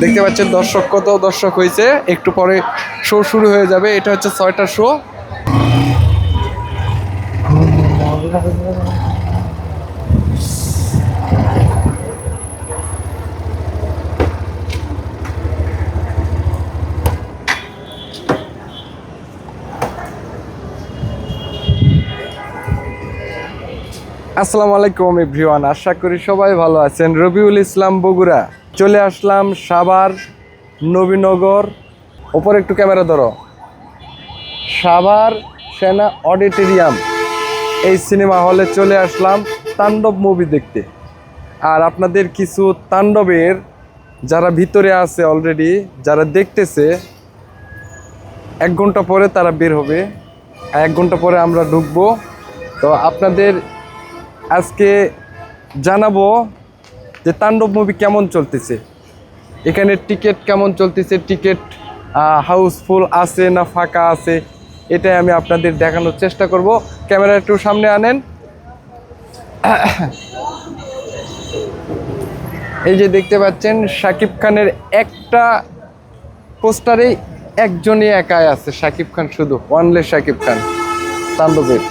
দেখতে পাচ্ছেন দর্শক কত দর্শক হয়েছে। একটু পরে শো শুরু হয়ে যাবে। এটা হচ্ছে ছয়টা শো আসসালামু আলাইকুম, এভরিওয়ান। আশা করি সবাই ভালো আছেন। রবিউল ইসলাম বগুড়া। চলে আসলাম সাভার নবীনগর। ওপরে একটু ক্যামেরা ধরো। সাভার সেনা অডিটোরিয়াম। এই সিনেমা হলে চলে আসলাম তাণ্ডব মুভি দেখতে। আর আপনাদের কিছু তাণ্ডবের যারা ভিতরে আছে অলরেডি যারা দেখতেছে, এক ঘণ্টা পরে তারা বের হবে। এক ঘণ্টা পরে আমরা ঢুকবো। তো আপনাদের আজকে জানাব যে তাণ্ডব মুভি কেমন চলতেছে। এখানে টিকিট কেমন চলতেছে টিকিট হাউসফুল আছে না ফাঁকা আছে, এটাই আমি আপনাদের দেখানোর চেষ্টা করব। ক্যামেরা একটু সামনে আনেন। এই যে দেখতে পাচ্ছেন, শাকিব খানের একটা পোস্টারেই একজনই একাই আছে, শাকিব খান শুধু ওয়ানলে শাকিব খান, তাণ্ডবের।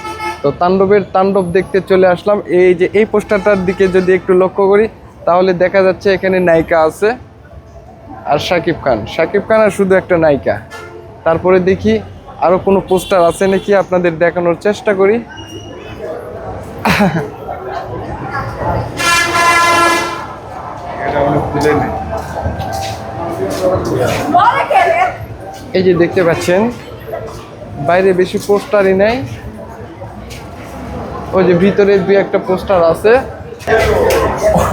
তো তাণ্ডবের তাণ্ডব দেখতে চলে আসলাম। এই যে, এই পোস্টারটার দিকে যদি একটু লক্ষ্য করি, তাহলে দেখা যাচ্ছে এখানে নায়িকা আছে। আর শাকিব খান। শাকিব খান আর শুধু একটা নায়িকা। তারপরে দেখি আরও কোনো পোস্টার আছে নাকি আপনাদের দেখানোর চেষ্টা করি। এই যে দেখতে পাচ্ছেন, বাইরে বেশি পোস্টারই নেই। ওই যে ভিতরে দুই একটা পোস্টার আছে।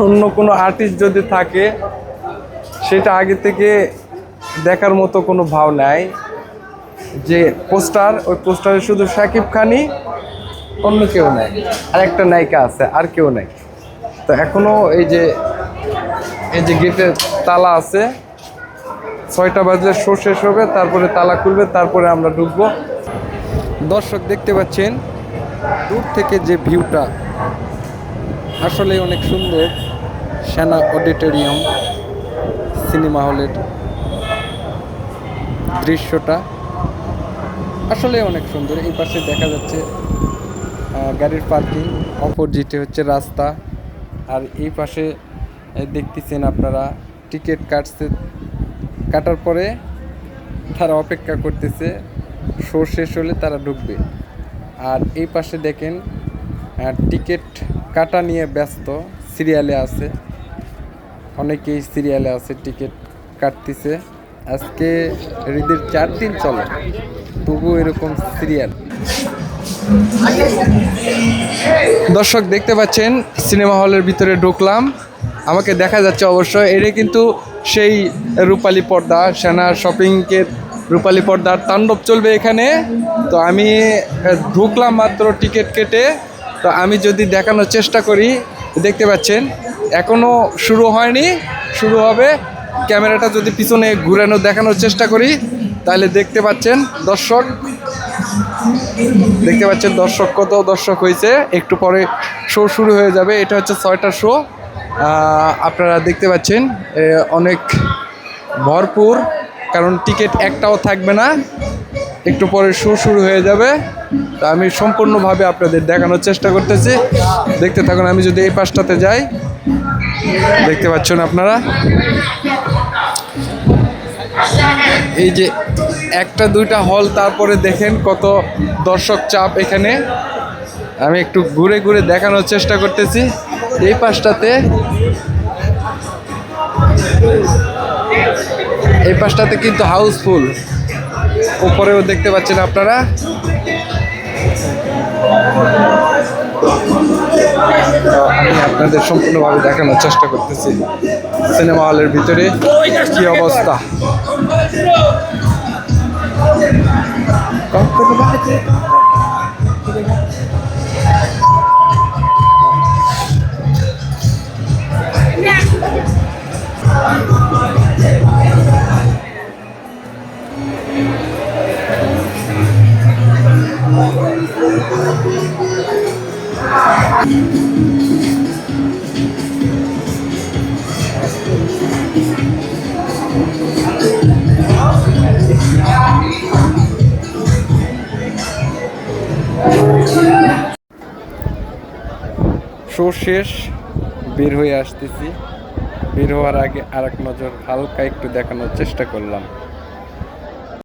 অন্য কোনো আর্টিস্ট যদি থাকে, সেটা আগে থেকে দেখার মতো কোনো ভাব নাই। যে পোস্টার, ওই পোস্টারে শুধু শাকিব খানই, অন্য কেউ নাই। আর একটা নায়িকা আছে, আর কেউ নাই। তো এখনও এই যে এই যে গেটের তালা আছে, ছয়টা বাজলে শো শেষ হবে, তারপরে তালা খুলবে, তারপরে আমরা ঢুকবো। দর্শক দেখতে পাচ্ছেন দূর থেকে যে ভিউটা, আসলে অনেক সুন্দর। সেনা অডিটোরিয়াম, সিনেমা হলের দৃশ্যটা আসলে অনেক সুন্দর। এই পাশে দেখা যাচ্ছে গাড়ির পার্কিং, অপোজিটে হচ্ছে রাস্তা। আর এই পাশে দেখতেছেন আপনারা, টিকিট কাটছে, কাটার পরে তারা অপেক্ষা করতেছে, শো শেষ হলে তারা ঢুকবে। আর এই পাশে দেখেন টিকিট কাটা নিয়ে ব্যস্ত সিরিয়ালে আছে। অনেকেই সিরিয়ালে আছে, টিকিট কাটতেছে। আজকে ঈদের চার দিন চলে তবু এরকম সিরিয়াল। দর্শক, দেখতে পাচ্ছেন, সিনেমা হলের ভিতরে ঢুকলাম। আমাকে দেখা যাচ্ছে অবশ্য এটা কিন্তু সেই রূপালী পর্দা, সেনা শপিংকে রূপালী পর্দার তাণ্ডব চলবে এখানে। তো আমি ঢুকলাম মাত্র টিকিট কেটে। তো আমি যদি দেখানোর চেষ্টা করি, দেখতে পাচ্ছেন এখনও শুরু হয়নি, শুরু হবে। ক্যামেরাটা যদি পিছনে ঘুরানো দেখানোর চেষ্টা করি, তাহলে দেখতে পাচ্ছেন দর্শক। দেখতে পাচ্ছেন দর্শক, কত দর্শক হয়েছে। একটু পরে শো শুরু হয়ে যাবে। এটা হচ্ছে ছয়টা শো আপনারা দেখতে পাচ্ছেন অনেক ভরপুর কারণ টিকিট একটাও থাকবে না। একটু পরে শো শুরু হয়ে যাবে। তা আমি সম্পূর্ণভাবে আপনাদের দেখানোর চেষ্টা করতেছি। দেখতে থাকুন, আমি যদি এই পাশটাতে যাই, দেখতে পাচ্ছেন আপনারা? এই যে একটা, দুইটা হল, তারপরে দেখেন কত দর্শক চাপ এখানে। আমি একটু ঘুরে ঘুরে দেখানোর চেষ্টা করতেছি। এই পাশটাতে এই পাশটাতে কিন্তু হাউসফুল। উপরেও দেখতে পাচ্ছেন আপনারা। আমি আপনাদের সম্পূর্ণভাবে দেখানোর চেষ্টা করতেছি সিনেমা হলের ভিতরে কি অবস্থা। শো শেষ, বের হয়ে আসতেছি। বের হওয়ার আগে আর এক নজর হালকা একটু দেখানোর চেষ্টা করলাম।